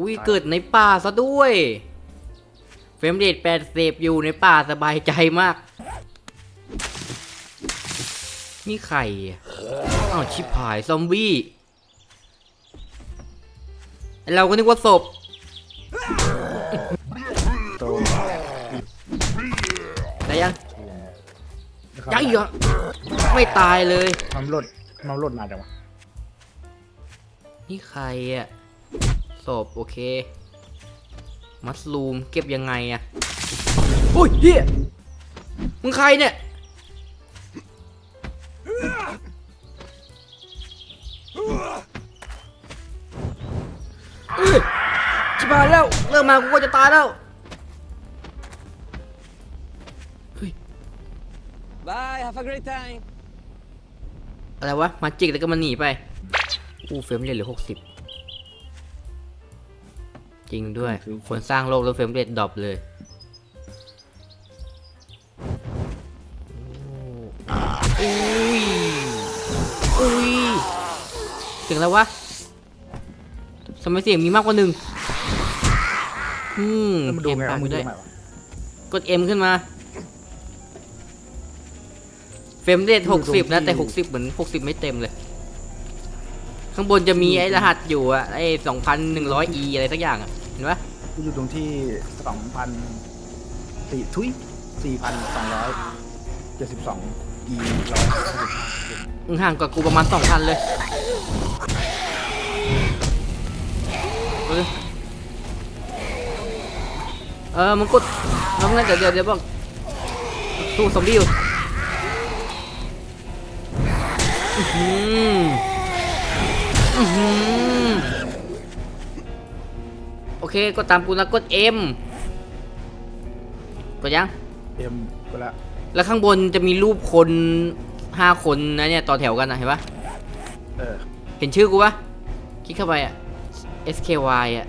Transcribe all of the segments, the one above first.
อุ้ยเกิดในป่าซะด้วย เฟรมเรทแปดเสพอยู่ในป่าสบายใจมาก นี่ใครอะอ้าวชิบหายซอมบี้ เราก็นึกว่าศพโตแต่ยังยังอีกเหรอไม่ตายเลยมันหลดมันหลดนานจังวะนี่ใครอะ ศพโอเค มัสลูมเก็บยังไงอะอุ้ยเฮียมึงใครเนี่ยเอ้ยชิบหายแล้ว เริ่มมากูก็จะตายแล้ว Bye, have a great time. อะไรวะ มาจิกแล้วก็มันหนีไป อู้เฟรมเรทเหลือหกสิบ จริงด้วย คนสร้างโลกแล้วเฟรมเรทดรอปเลยโอ้อุ้ยอุ้ยเสียงอะไรวะทำไมเสียงมีมากกว่าหนึ่งอืมแล้วมันดูเอ็มไงตาวะมมึกูงดูด้วยไงวะกด M ขึ้นมา เฟรมเรทหกสิบนะ แต่หกสิบเหมือนหกสิบไม่เต็มเลย ข้างบนจะมีไอ้รหัสอยู่อะไอ้สองพันหนึ่งร้อย E อะไรสักอย่างอะเห็นปะกูอยู่ตรงที่สองพันสี่ทุยสี่พันสองร้อยเจ็ดสิบสองอีร้อยมึงห่างกว่ากูประมาณสองพันเลยเออเออมึงกดน้องนั่นเดี๋ยวเดี๋ยวเดี๋ยวบอกสู้ซอมบี้อยู่อื้อหืออื้อหือโอ เคกดตามกูนะกด M กดยังเอ็มไปละแล้วข้างบนจะมีรูปคนห้าคนนะเนี่ยต่อแถวกันนะเห็นปะเออเห็นชื่อกูปะคลิกเข้าไปอะ SKY อะ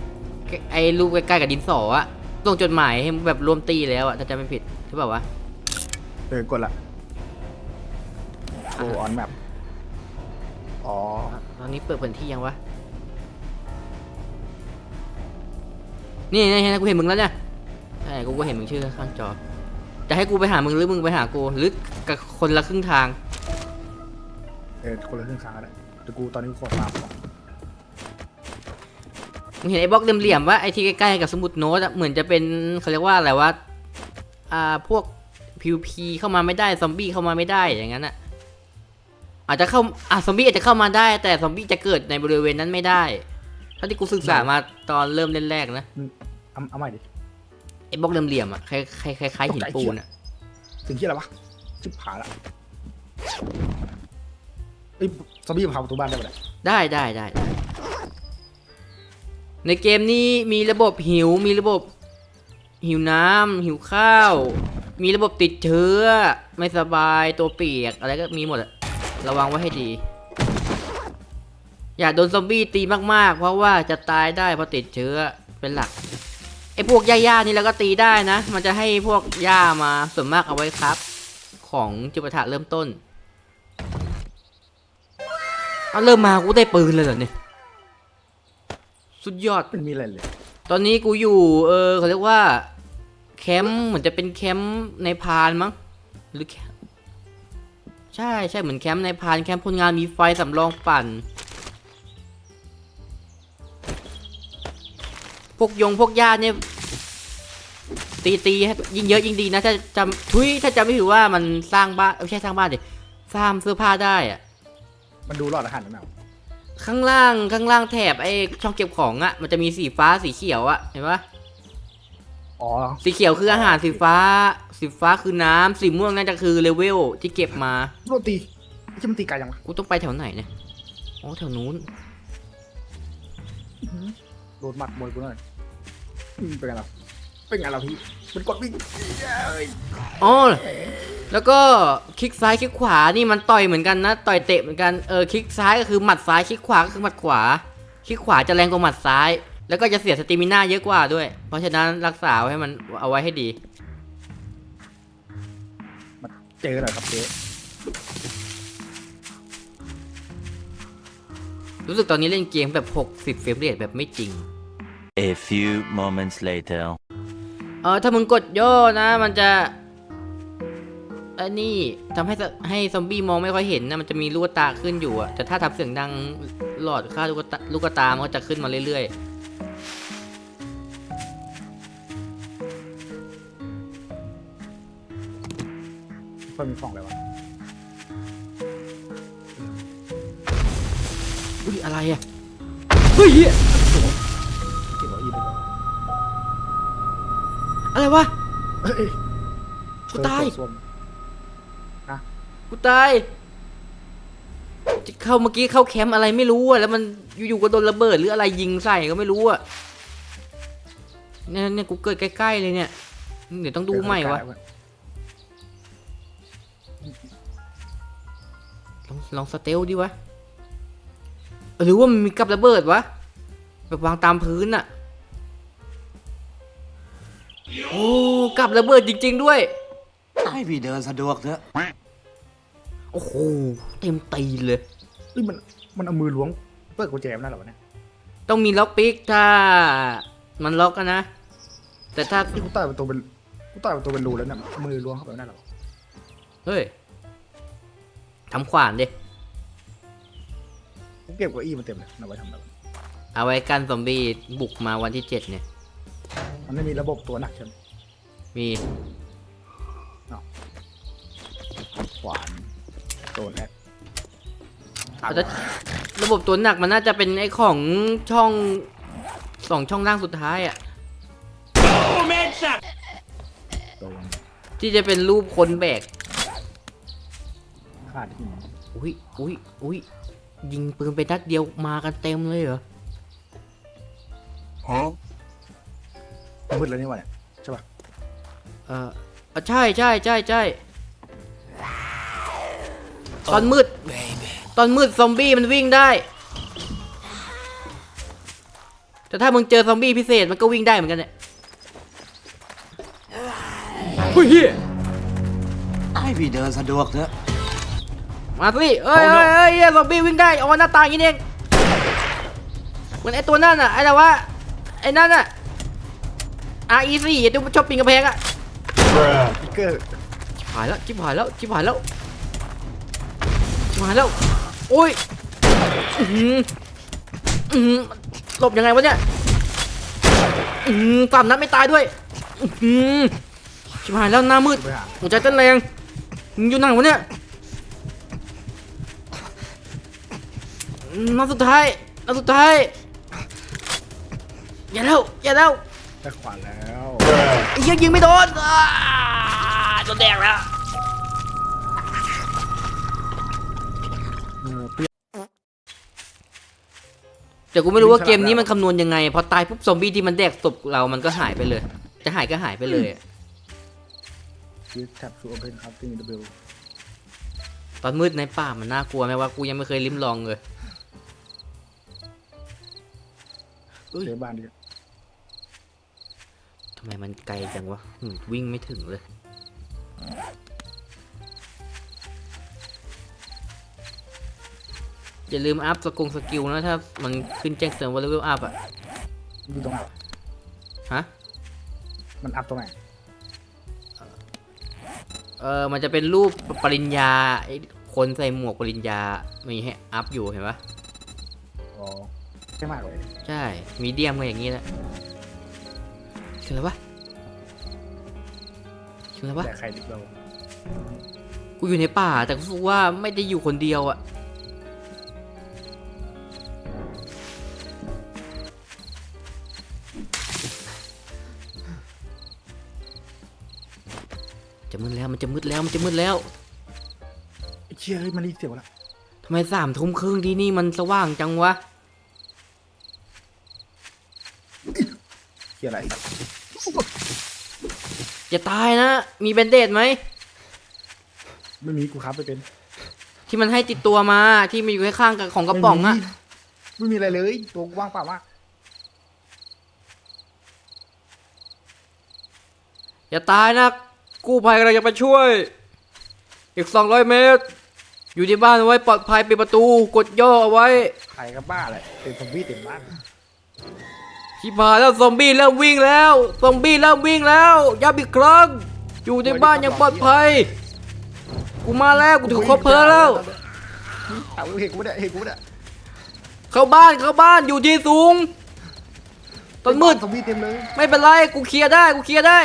ไอรูปใกล้ๆกับดินสออะลงจดหมายให้แบบรวมตีแล้วอะถ้าจำไม่ผิดใช่ป่าวะเออกดละโอออนแมปอ๋อตอนนี้เปิดแผนที่ยังวะ นี่นี่นี่กูเห็นมึงแล้วเนี่ยใช่กูก็เห็นมึงชื่อข้างจอ จะให้กูไปหามึงหรือมึงไปหากูหรือกับคนละครึ่งทาง เออคนละครึ่งทางเลยแต่กูตอนนี้กูขอตามก่อนมึงเห็นไอ้บล็อกเหลี่ยมๆว่าไอ้ที่ใกล้ๆกับสมุดโน้ตอะเหมือนจะเป็นเขาเรียกว่าอะไรว่าอ่าพวกพีพีเข้ามาไม่ได้ซอมบี้เข้ามาไม่ได้อย่างนั้นอะอาจจะเข้าอะซอมบี้อาจจะเข้ามาได้ แต่ซอมบี้จะเกิดในบริเวณนั้นไม่ได้ เท่าที่กูศึกษามาตอนเริ่มเล่นแรกนะเอาเอาใหม่ดิไอ้บล็อกเหลี่ยมๆอะคล้ายคล้ายคล้ายหินปูนอะถึงที่อะไรวะชิบหายละเอ้ยซอมบี้มาเผาประตูบ้านได้ปะเนี่ยได้ได้ได้ได้ในเกมนี้มีระบบหิวมีระบบ หิวน้ำหิวข้าว มีระบบติดเชื้อ ไม่สบายตัวเปียกอะไรก็มีหมดอะระวังไว้ให้ดี อย่าโดนซอมบี้ตีมากๆ เพราะว่าจะตายได้เพราะติดเชื้อเป็นหลักไอ้พวกหญ้าๆนี่เราก็ตีได้นะ มันจะให้พวกหญ้ามาส่วนมากเอาไว้ครับ ของจุปะทะเริ่มต้นเอาเริ่มมากูได้ปืนเลยเหรอเนี่ยสุดยอดไม่มีอะไรเลยตอนนี้กูอยู่ เออเขาเรียกว่าแคมป์เหมือนจะเป็นแคมป์ในพรานมั้งหรือแคมป์ใช่ใช่เหมือนแคมป์ในพรานแคมป์คนงานมีไฟสำรองปั่น วกยงพวกญาติเนี่ยตีตีให้ยิ่งเยอะยิ่งดีนะ ถ้าจำทุยถ้าจำไม่ผิดว่ามันสร้างบ้านไม่ใช่สร้างบ้านดิสร้างเสื้อผ้าได้อะมันดูรอดอาหารหรือเปล่าข้างล่างข้างล่างแถบไอ้ช่องเก็บของอะมันจะมีสีฟ้าสีเขียวอะเห็นปะอ๋อสีเขียวคืออาหารสีฟ้า สีฟ้าคือน้ำสีม่วงนั่นจะคือเลเวลที่เก็บมาโรตีไอ้ที่มันตีไกลยังวะกูต้องไปแถวไหนเนี่ยอ๋อแถวนู้นโดนหมัดมวยกูหน่อยอืม เป็นไงล่ะเป็นไงล่ะพี่มันกดวิ่งเอ้ยอ๋อแล้วก็คลิกซ้ายคลิกขวานี่มันต่อยเหมือนกันนะต่อยเตะเหมือนกันเออคลิกซ้ายก็คือหมัดซ้ายคลิกขวาก็คือหมัดขวาคลิกขวาจะแรงกว่าหมัดซ้าย แล้วก็จะเสียสติมิน่าเยอะกว่าด้วย เพราะฉะนั้นรักษาไว้ให้มันเอาไว้ให้ดีเจอหน่อยครับเจ๊รู้สึกตอนนี้เล่นเกมแบบ 60 เฟรมเรทแบบไม่จริง A few moments later. เออถ้ามึงกดย่อนะ มันจะอันนี้ทำให้สให้ซอมบี้มองไม่ค่อยเห็นนะมันจะมีลูกตาขึ้นอยู่อะแต่ถ้าทำเสียงดังหลอดค่าลูกตาลูกตามันก็จะขึ้นมาเรื่อยเพิ่มมีของอะไรวะๆอุ้ยอะไรอะเฮ้ยเหี้ยเก็บเอาอีกไปก่อนอะไรวะเฮ้ยกูตายเซิร์ฟโซนกูตาย จะเข้าเมื่อกี้เข้าแคมป์อะไรไม่รู้อะแล้วมันอยู่ๆก็โดนระเบิดหรืออะไรยิงใส่ก็ไม่รู้อะเนี่ยเนี่ยกูเกิดใกล้ๆเลยเนี่ย เดี๋ยวต้องดูใหม่วะ ลองลองสเตลดิวะเออหรือว่ามันมีกับระเบิดวะ แบบวางตามพื้นอะ โอ้กับระเบิดจริง ๆ ด้วย ให้พี่เดินสะดวกเถอะ โอ้โหเต็มตีนเลยเฮ้ยมันมันเอามือล้วงเปิดกุญแจมันได้เหรอวะเนี่ยต้องมีล็อกปิกถ้า มันล็อกอะนะ แต่ถ้านี่กูต่อยประตูเป็นกูต่อยประตูเป็นรูแล้วเนี่ยมือล้วงเข้าไปไม่ได้เหรอเฮ้ยทำขวานดิ กูเก็บเก้าอี้มันเต็มเลยเอาไว้ทำอะไรวะเอาไว้กันซอมบี้บุกมาวันที่เจ็ดเนี่ย มันไม่มีระบบตัวหนักใช่ไหมมีขวานโดนแอคเอาแต่ระบบตัวหนักมันน่าจะเป็นไอ้ของช่องสองช่องล่างสุดท้ายอะโดนที่จะเป็นรูปคนแบกขาดหินอุ้ยอุ้ยอุ้ยยิงปืนไปนัดเดียวมากันเต็มเลยเหรอ มืดแล้วนี่วะเนี่ยใช่ป่ะเอออะใช่ใช่ใช่ใช่ตอนมืด ตอนมืดซอมบี้มันวิ่งได้ แต่ถ้ามึงเจอซอมบี้พิเศษมันก็วิ่งได้เหมือนกันเนี่ยเฮ้ยเหี้ยให้พี่เดินสะดวกเถอะ มาสิเอ้ยเอ้ยเอ้ยเหี้ยซอมบี้วิ่งได้ออกมาหน้าต่างอย่างนี้เองเหมือนไอ้ตัวนั่นอะไอ้แต่ว่าไอ้นั่นอะ RE4 ไอ้ตัวชอบปีนกระแพงอะพิกเกอร์ชิบหายแล้วชิบหายแล้วชิบหายแล้วชิบหายแล้วโอ้ยอื้อหืออื้อหือหลบยังไงวะเนี่ยอื้อหือสามนัดไม่ตายด้วยอื้อหือชิบหายแล้วหน้ามืดไปหาหัวใจเต้นแรงมึงอยู่ไหนวะเนี่ยอืมนัดสุดท้ายนัดสุดท้ายอย่าแล้วอย่าแล้ว ได้ขวานแล้วไอ้เหี้ยยิงไม่โดนอ่าโดนแดงแล้ว เออเปรี้ยว แต่กูไม่รู้ว่าวิ่งฉลาดเกมนี้แล้วมันคำนวณยังไง พอตายปุ๊บซอมบี้ที่มันแดกศพเรามันก็หายไปเลย จะหายก็หายไปเลยอะยูแท็บซูโอเพนครับติ้งดับเบิลตอนมืดในป่ามันน่ากลัวไหมว่ากูยังไม่เคยลิ้มลองเลย เจอบ้านดิทำไมมันไกลจังวะหืมวิ่งไม่ถึงเลย อย่าลืมอัพสกงสกิลนะถ้ามันขึ้นแจ้งเตือนว่าเลเวลอัพอะอยู่ตรงไหนฮะ มันอัพตรงไหน เออมันจะเป็นรูปปริญญาไอ้คนใส่หมวกปริญญา มีให้อัพอยู่เห็นปะอ๋อใช่มากเลย ใช่ มีเดียมก็อย่างนี้แหละ คืออะไรวะคืออะไรวะแต่ใครดิเรากูอยู่ในป่าแต่กูรู้สึกว่าไม่ได้อยู่คนเดียวอะจะมืดแล้วมันจะมืดแล้วมันจะมืดแล้วไอ้เชี่ยเฮ้ยมันรีเสียงแล้วทำไมสามทุ่มครึ่งที่นี่มันสว่างจังวะ เชี่ยอะไร อย่าตายนะ มีแบนเดดไหม ไม่มีกูครับไปเป็นที่มันให้ติดตัวมาที่มันอยู่ข้างๆกับของกระป๋องอะไม่มีอะไรเลยตัวกูว่างเปล่ามากอย่าตายนะ กู้ภัยกำลังจะไปช่วย อีก200เมตร อยู่ที่บ้านไว้ปลอดภัยปิดประตู กดย่อเอาไว้ ใครก็บ้าแหละเป็นซอมบี้เต็มบ้าน ชิบหายแล้วซอมบี้เริ่มวิ่งแล้วซอมบี้เริ่มวิ่งแล้วย้ำอีกครั้งอยู่ในบ้านอย่างปลอดภัย กูมาแล้วกูถือครบเพลิงแล้วเอาเห็นกูเนี่ยเห็นกูเนี่ยเข้าบ้านเข้าบ้านอยู่ที่สูงต้นมืดซอมบี้เต็มเลยไม่เป็นไรกูเคลียร์ได้กูเคลียร์ได้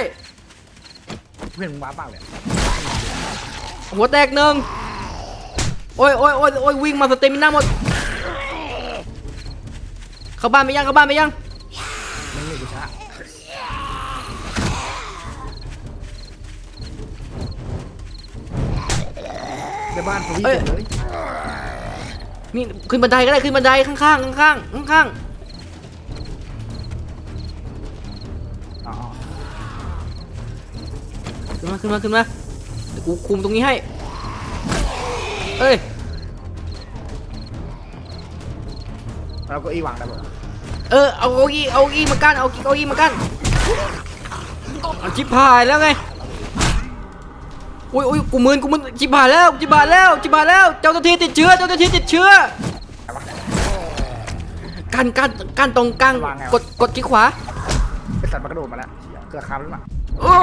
เพื่อนมึงว้าบ้างเลยหัวแตกหนึ่งโอ้ยโอ้ยโอ้ยโอ้ยวิ่งมาสเตมิน่าหมดเข้าบ้านไปยังเข้าบ้านไปยังมึงนี่กู ช้าในบ้านซอมบี้เต็มเลยนี่ขึ้นบันไดก็ได้ขึ้นบันไดข้างๆข้างๆข้างอ๋อๆขึ้นมาขึ้นมาขึ้นมาเดี๋ยวกูคุมตรงนี้ให้ เอ้ย เราก็อีวางได้หมด เออเอาเก้าอี้เอาเก้าอี้มากั้นเอาเก้าอี้มากั้นเอาชิบหายแล้วไงอุ้ยอุ้ยกูมึนกูมึนชิบหายแล้วชิบหายแล้วชิบหายแล้วเจ้าหน้าที่ติดเชื้อเจ้าหน้าที่ติดเชื้อกันกันกันตรงกลางกดกดที่ขวาไอสัตว์มันกระโดดมาแล้วเกือบคามแล้วมั้งอ้า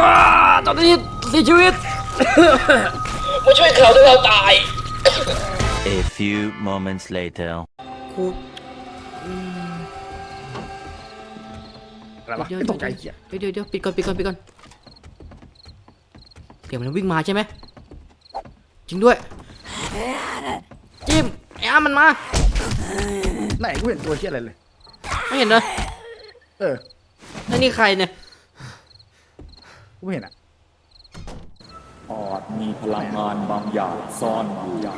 เจ้าหน้าที่เสียชีวิต มาช่วยเขาด้วยเราตาย A few moments later. กู อะไรวะไม่ตกใจเหี้ยเดี๋ยวเดี๋ยวเดี๋ยวปิดก่อนปิดก่อนปิดก่อนเดี๋ยวมันวิ่งมาใช่ไหมจริงด้วยจิมไอ้อามันมาไหนกูเห็นตัวเชี่ยอะไรเลย ไม่เห็นเลยเออแล้วนี่ใครเนี่ยกูไม่เห็นอะอาจมีพลังงานบางอย่างซ่อนอยู่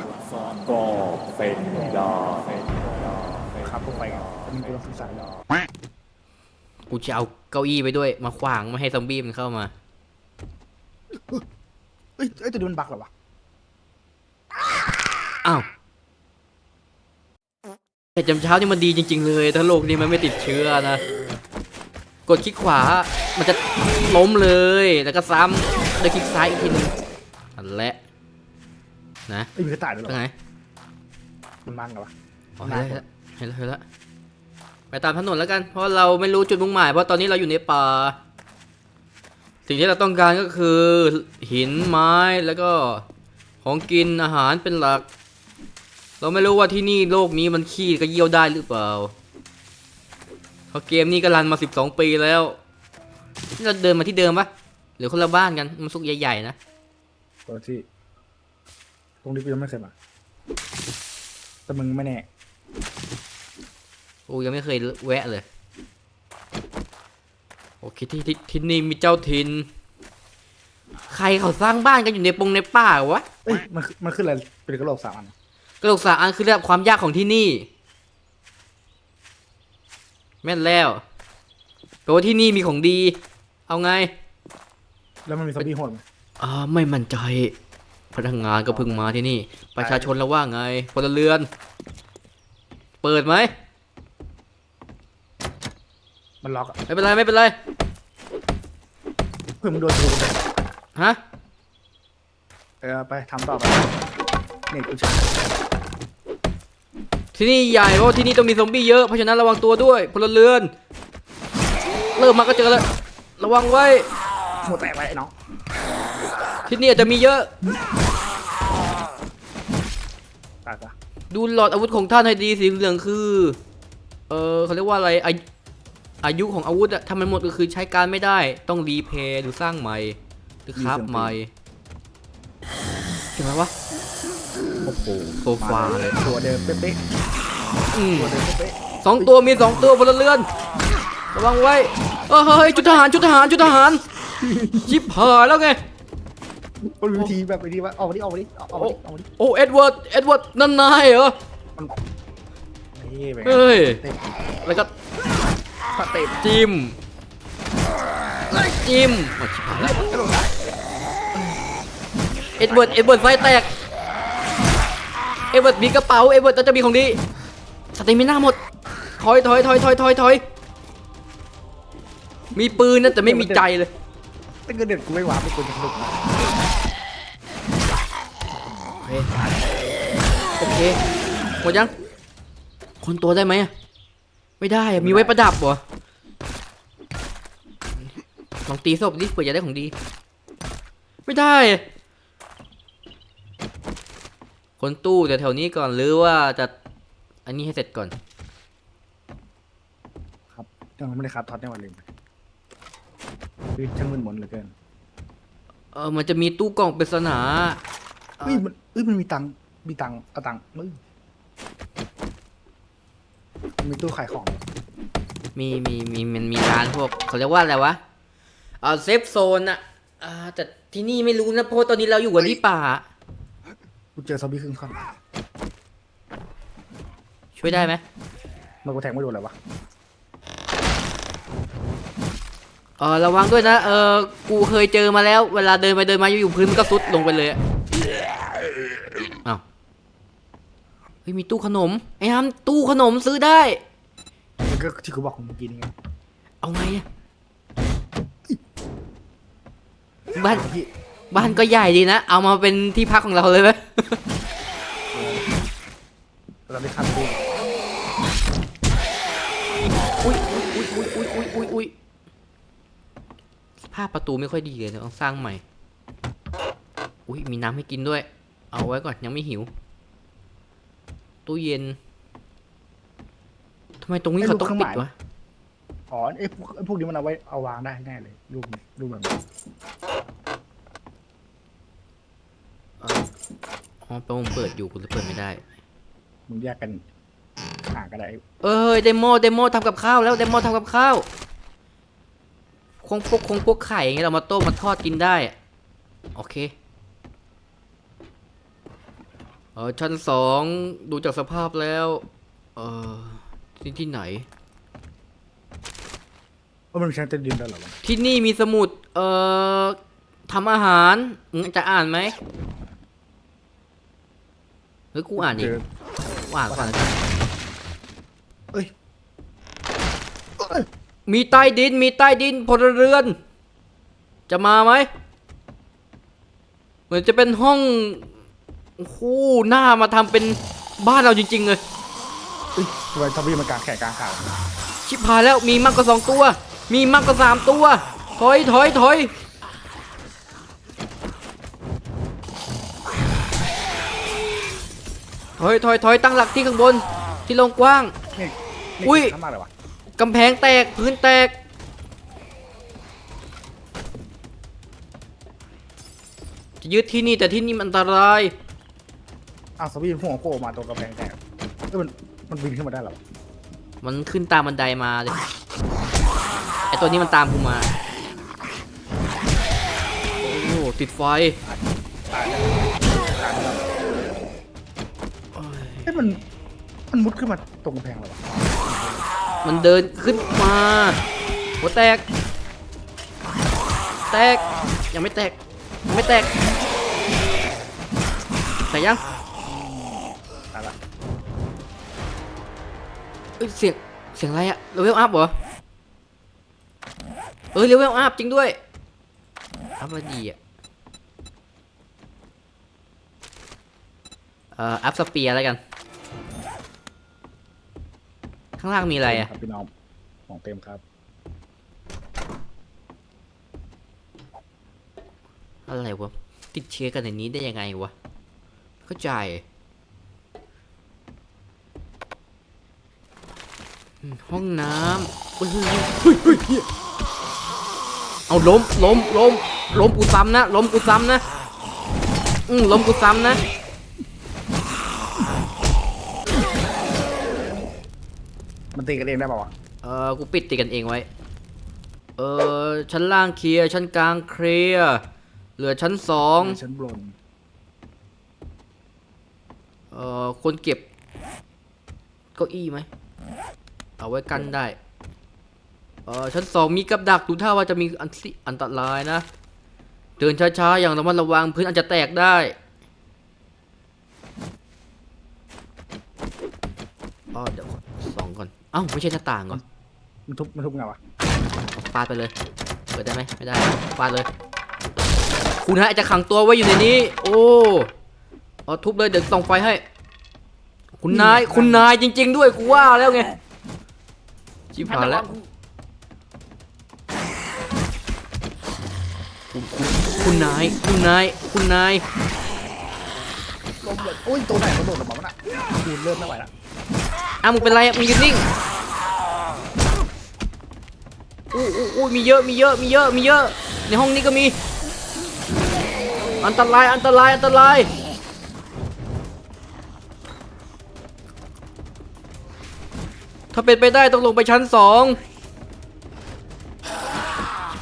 ก็เป็นได้ครับกูไปกันแต่มึงกูต้องศึกษาอยู่ กูจะเอาเก้าอี้ไปด้วย มาขวางไม่ให้ซอมบี้มันเข้ามา เอ้ยเอ้ยตัวนี้มันบักเหรอวะอ้าวแต่จำเช้านี่มันดีจริง ๆ เลย ถ้าโลกนี้มันไม่ติดเชื้อนะ กดคลิกขวา มันจะล้มเลย แล้วก็ซ้ำแล้วคลิกซ้ายอีกทีหนึงนั่นแหละนะเอ้ยมีกระต่ายด้วยเหรตรองไหนมันบังเหรอวะ อ๋อเห็นแล้วเห็นแล้วเห็นแล้ว ไปตามถนนแล้วกัน เพราะเราไม่รู้จุดมุ่งหมาย เพราะตอนนี้เราอยู่ในป่า สิ่งที่เราต้องการก็คือ หินไม้แล้วก็ของกินอาหารเป็นหลัก เราไม่รู้ว่าที่นี่โลกนี้มันขี้ก็เยี่ยวได้หรือเปล่าเพราะเกมนี้ก็รันมา 12 ปีแล้วนี่เราเดินมาที่เดิมปะหรือคนละบ้านกันมันสุกใหญ่ๆนะตัวที่ตรงนี้กูยังไม่เคยมาแต่มึงไม่แน่ กูยังไม่เคยแวะเลย โอเคที่ที่ที่นี่มีเจ้าถิ่นใครเขาสร้างบ้านกันอยู่ในปงในป่าวะเอ้ยมันมันขึ้นอะไรเป็นกระโหลกสามอันกระโหลกสามอันคือเรื่องความยากของที่นี่ แม่นแล้วแปลว่าที่นี่มีของดี เอาไง แล้วมันมีซอมบี้โหดไหมอ่าไม่มั่นใจ พนักงานก็เพิ่งมาที่นี่ ประชาชนแล้วว่าไงพลเรือน เปิดไหม มันล็อกอะไม่เป็นไรไม่เป็นไรเพื่อนมึงโดนทูไปฮะเออไปทำต่อไปเนี่ยกูช้าที่นี่ใหญ่เพราะว่าที่นี่ต้องมีซอมบี้เยอะเพราะฉะนั้นระวังตัวด้วยพลเรือน เริ่มมาก็เจอแล้วระวังไว้หัวแตกไปไอ้น้องที่นี่อาจจะมีเยอะ ตายซะดูหลอดอาวุธของท่านให้ดีสีเหลืองคือ เออเขาเรียกว่าอะไรอายุ อายุของอาวุธอะถ้ามันหมดก็คือใช้การไม่ได้ต้องรีเพย์หรือสร้างใหม่หรือคราฟใหม่เห็นไหมวะโอ้โหโซฟาเลยตัวเดิมเป๊ะอืมๆตัวเดิมเป๊ะสองตัวมีสองตัวพลเรือนระวังไว้เออเฮ้ยชุดทหารชุดทหารชุดทหารชิบหายแล้วไง ๆมันมีวิธีแบบวิธีว่าออกมาดิออกมาดิออกมาดิออกมาดิโอ้เอ็ดเวิร์ดเอ็ดเวิร์ดนั่นนายเหรอนี่ไปเฮ้ยเต็มแล้วก็ สเต็ปจิ้มจิ้มโอ้ชิบหายแล้วเอ็ดเวิร์ดเอ็ดเวิร์ดไฟแตกเอ็ดเวิร์ดมีกระเป๋าเอ็ดเวิร์ดจะมีของดีสเตมิน่าหมดถอยถอยถอยถอยถอยถอยมีปืนนะแต่ไม่มีใจเลยตั้งแต่เด็กกูไม่ว้าไม่ควรจะสนุกนะโอเคโอเคหมดยังคนตัวได้ไหมอะ ไม่ได้อะมีไว้ประดับเหรอลองตีศพดิเผื่อจะได้ของดี ไม่ได้ คนตู้เดี๋ยวแถวนี้ก่อนหรือว่าจะอันนี้ให้เสร็จก่อน ครับยังไม่ได้ครับท็อตในวันลืมคือช่างมึนหมนเหลือเกินเออมันจะมีตู้กล่องปริศนาเอ้ยมันเอ้ยมันมีตังค์มีตังค์เอาตังค์มึง มันมีตู้ขายของ มีมีมีมันมีร้านพวกเขาเรียกว่าอะไรวะเออเซฟโซนอะอ่าแต่ที่นี่ไม่รู้นะเพราะว่าตอนนี้เราอยู่กันที่ป่า กูเจอซอมบี้ครึ่งท่อนช่วยได้ไหมมันกูแทงไม่โดนเลยวะ เออระวังด้วยนะ เออกูเคยเจอมาแล้ว เวลาเดินไปเดินมาอยู่ๆพื้นมันก็ซุดลงไปเลยอะอ้าวเฮ้ยมีตู้ขนมไอ้ฮัมตู้ขนมซื้อได้ มันก็ที่กูบอกเมื่อกี้นี่ไงเอาไงอะบ้านพี่บ้านก็ใหญ่ดีนะ เอามาเป็นที่พักของเราเลยไหมเราได้คันตู้อุ้ยอุ้ยอุ้ยอุ้ยอุ้ยอุ้ยอุ้ยสภาพประตูไม่ค่อยดีเลยเดี๋ยวต้องสร้างใหม่ อุ้ยมีน้ำให้กินด้วย เอาไว้ก่อนยังไม่หิว ตู้เย็นทำไมตรงนี้เขาต้องปิดวะอ๋อไอ้พวกไอ้พวกนี้มันเอาไว้เอาวางได้แน่เลยรูปนี้รูปแบบนี้อ๋อแปลว่ามันเปิดอยู่กูเลยเปิดไม่ได้ มึงแยกกันห่างกันได้เอ้ยเดโมเดโมทำกับข้าวแล้วเดโมทำกับข้าวคงพวกคงพวกไข่อย่างเงี้ยเรามาต้มมาทอดกินได้อะโอเค เออชั้นสองดูจากสภาพแล้ว เออที่ที่ไหน ว่ามันมีชั้นใต้ดินแล้วเหรอวะที่นี่มีสมุด เอ่อทำอาหารมึงจะอ่านไหมหรือกูอ่านอีเจกอกูอ่านก่อนแล้วกันเอ้ยเอ้ยมีใต้ดินมีใต้ดินพลเรือน จะมาไหมเหมือนจะเป็นห้อง โอ้โหหน้ามาทำเป็นบ้านเราจริง ๆ เลยเอ้ยทำไมซอมบี้มันกลางแขนกลางขาชิบหายแล้วมีมากกว่าสองตัว มีมากกว่าสามตัว ถอยถอยถอยถอยถอยถอยตั้งหลักที่ข้างบนที่โลงกว้าง นี่นี่อุ้ยทำมากเลยวะกำแพงแตกพื้นแตก จะยึดที่นี่แต่ที่นี่มันอันตราย อ้าวซอมบี้พุ่งของโคมาตรงกระแพงแตกเอ้ยมันมันบินขึ้นมาได้เหรอวะมันขึ้นตามบันไดมาเลยไอตัวนี้มันตามกูมา โอ้โหติดไฟตายแล้วตายแล้วเอ้ยมันมันมุดขึ้นมาตรงกระแพงเหรอวะมันเดินขึ้นมา หัวแตก แตก ยังไม่แตกยังไม่แตก แต่ยัง เอ้ยเสียงเสียงอะไรอะเลเวลอัพเหรอ เอ้ยเลเวลอัพจริงด้วยอัพมาดีอะเอ่ออัพสเปียร์แล้วกัน ข้างล่างมีอะไรอะครับพี่น้องของเต็มครับ อะไรวะ ติดเชื้อกันในนี้ได้ยังไงวะเข้าใจอืม ห้องน้ำเฮ้ยเฮ้ยเฮ้ยเฮ้ยเฮ้ยเอาล้มล้มล้มล้มกูซ้ำนะล้มกูซ้ำนะอืมล้มกูซ้ำนะมันตีกันเองได้ป่าวะเออกูปิดติดกันเองไว้ เออชั้นล่างเคลียร์ชั้นกลางเคลียร์เหลือชั้นสองชั้นบนเอ่อคนเก็บเก้าอี้ไหม เอาไว้กันได้ เอ่อชั้นสองมีกับดักดูท่าว่าจะมีอันสิอันตรายนะ เดินช้าๆ อย่างระมัดระวังพื้นอาจจะแตกได้อ๋อเดี๋ยวสองก่อน เอ้าไม่ใช่หน้าต่างเหรอมันทุบมันทุบไงวะฟาดไปเลย เปิดได้ไหมไม่ได้ฟาดเลย คุณฮะจะขังตัวไว้อยู่ในนี้ โอ้เอาทุบเลยเดี๋ยวส่องไฟให้ คุณนายคุณนายจริง ๆ ด้วยกูว่าแล้วไง ชิบหายแล้วคุณคุณคุณนาย คุณนาย คุณนายลมเลยโอ้ยตัวไหนกระโดดออกมาวะน่ะกูเริ่มไม่ไหวละอ้าวมึงเป็นไรอะมึงยืนนิ่งอู้อู้อู้มีเยอะมีเยอะมีเยอะมีเยอะ ในห้องนี้ก็มี อันตรายอันตรายอันตราย ถ้าเป็นไปได้ต้องลงไปชั้นสอง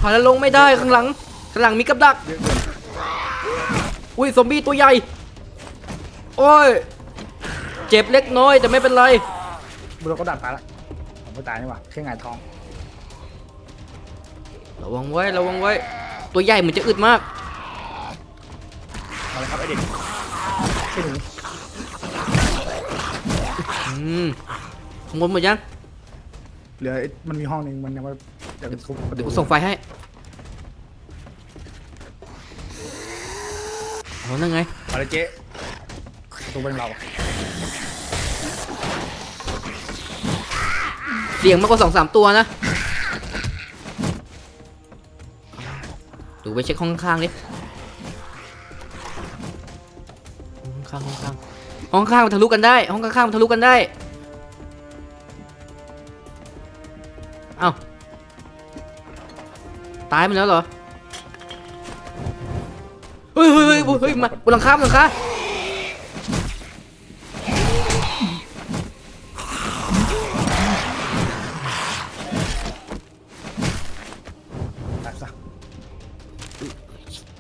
ผ่านแล้วลงไม่ได้ข้างหลัง ข้างหลังมีกับดัก อุ้ยซอมบี้ตัวใหญ่ โอ้ย เจ็บเล็กน้อยแต่ไม่เป็นไร บุรุษก็ดัดตายละผมไม่ตายนี่หว่าแค่หงายท้อง ระวังไว้ระวังไว้ ตัวใหญ่เหมือนจะอึดมาก มาเลยครับไอเด็กไอหนูอืม ขางบวนหมดยังเหลือไอ้มันมีห้องหนึงมันยังไม่เดี๋ยวทุบประเดี๋ยวตูกูส่งไฟให้เอานั่นไงมาเลยเจ๊ตัวเป็นเราเสียงมากกว่าสองสามตัวนะดูไปเช็คห้องข้างๆดิห้องข้างห้องข้างห้องข้างมันทะลุกันได้ ห้องข้างๆมันทะลุกันได้ ตายไปแล้วเหรอ เฮ้ยเฮ้ยเฮ้ยเฮ้ยมาบนหลังคาบนหลังคา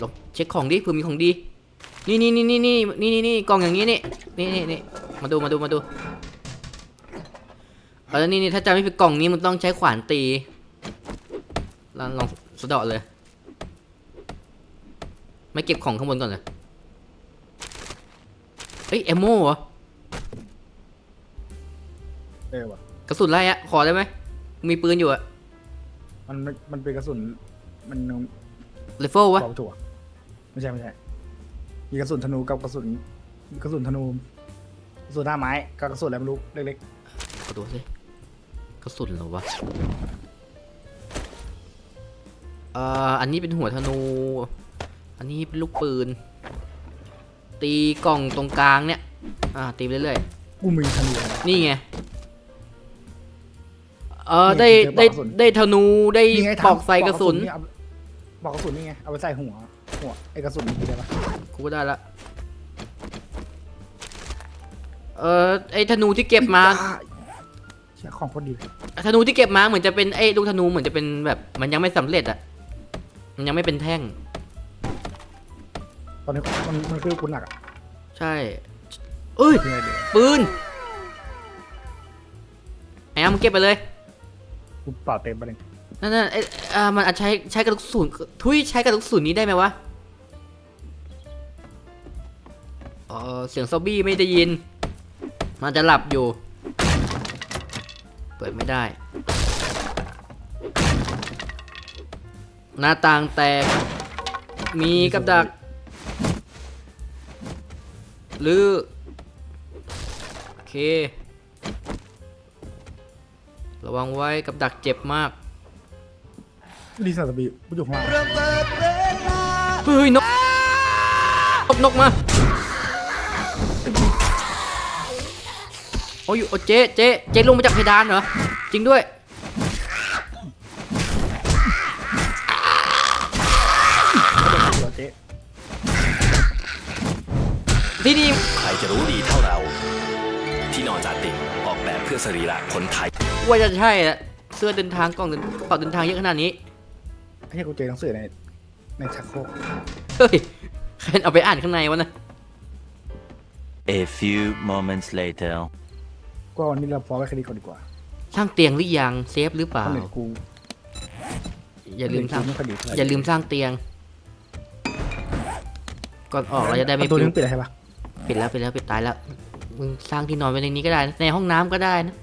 ลองเช็คของดิเผื่อมีของดี นี่นี่นี่นี่นี่นี่นี่นี่กล่องอย่างนี้นี่นี่นี่นี่มาดูมาดูมาดูเออนี่นี่ถ้าจำไม่ผิดกล่องนี้มันต้องใช้ขวานตีลองลอง สะเดาะเลย ไม่เก็บของข้างบนก่อนเลยเอ้ยเอมโม่เหรอเออว่ะกระสุนอะไรอะขอได้ไหมมีปืนอยู่อะมันมันมันเป็นกระสุน มันไรเฟิลวะตอบถั่วไม่ใช่ไม่ใช่ มีกระสุนธนูกับกระสุนกระสุนธนูกระสุนหน้าไม้กับกระสุนอะไรไม่รู้เล็กขอดูสิกระสุนเหรอวะ เอ่ออันนี้เป็นหัวธนู อันนี้เป็นลูกปืน ตีกล่องตรงกลางเนี่ย อ่าตีไปเรื่อยๆกูมีธนูนะๆ นี่ไง เออนี่ได้คือปลอกกระสุนได้ได้ธนูได้นี่ไงปอกใส่กระสุนนี่เอาปอกกระสุนนี่ไง เอาไปใส่หัว หัวไอ้กระสุนนี่ได้ปะกูก็ได้ละ เออไอธนูที่เก็บมา ใช่ของคนดีเลยธนูที่เก็บมาเหมือนจะเป็นไอ้ลูกธนูเหมือนจะเป็นแบบ มันยังไม่สำเร็จอะ มันยังไม่เป็นแท่ง ตอนนี้มันมันคือคุณหนักอะใช่ เอ้ยคือไงเดี๋ยวปืนไอ้เอามึงเก็บไปเลย กูเปล่าเต็มไปเลยนั่นนั่นไอ้อ่ามันอาจใช้ใช้กระดูกศูนย์ทุยใช้กระดูกศูนย์นี้ได้ไหมวะเออเสียงซอมบี้ไม่ได้ยิน มันจะหลับอยู่ เปิดไม่ได้ หน้าต่างแตก มีกับดัก หรือ โอเค ระวังไว้กับดักเจ็บมากดีสัตว์บีกูอยู่ข้างล่างเฮ้ย นก นกนกมา โอ้ยโอ้เจ๊เจ๊เจ๊ลงมาจากเพดานเหรอ จริงด้วย ที่นี่ใครจะรู้ดีเท่าเรา ที่นอนจานติ่งออกแบบเพื่อสรีระคนไทย ว่าจะใช่แหละเสื้อเดินทางกล่องเดินกระเป๋าเดินทางเยอะขนาดนี้ ไอ้ที่กูเจอหนังสือในในชักโครกเฮ้ยใครเอาไปอ่านข้างในวะนะ A few moments later. ก็วันนี้เราพอไว้แค่นี้ก่อนดีกว่าสร้างเตียงหรือยังเซฟหรือเปล่าเพราะเน็ตกูอย่าลืมสร้างเน็ตกูไม่ค่อยดีเท่าไหร่อย่าลืมสร้างเตียง ก่อนออกเราจะได้ไม่ประตูปินี้วมันปิดอะไรใช่ปะ ปิดแล้วปิดแล้วปิดตายแล้วมึงสร้างที่นอนไว้ในนี้ก็ได้นะในห้องน้ำก็ได้นะ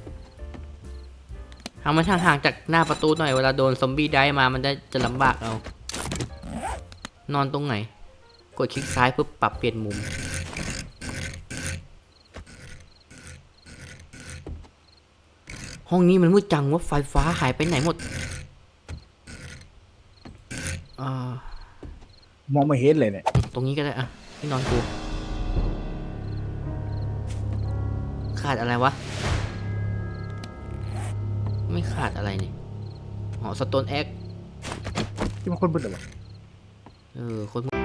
เอามาห่างๆจากหน้าประตูหน่อยเวลาโดนซอมบี้ได้มามันได้จะลำบากเอานอนตรงไหน กดคลิกซ้ายเพื่อปรับเปลี่ยนมุม ห้องนี้มันมืดจังว่าไฟฟ้าหายไปไหนหมดอ่ามองไม่เห็นเลยเนี่ยตรงนี้ก็ได้อะที่นอนกู ขาดอะไรวะ ไม่ขาดอะไรนี่อ๋อสโตนแอ็กที่มันคนบึ้ดเหรอวะเออคน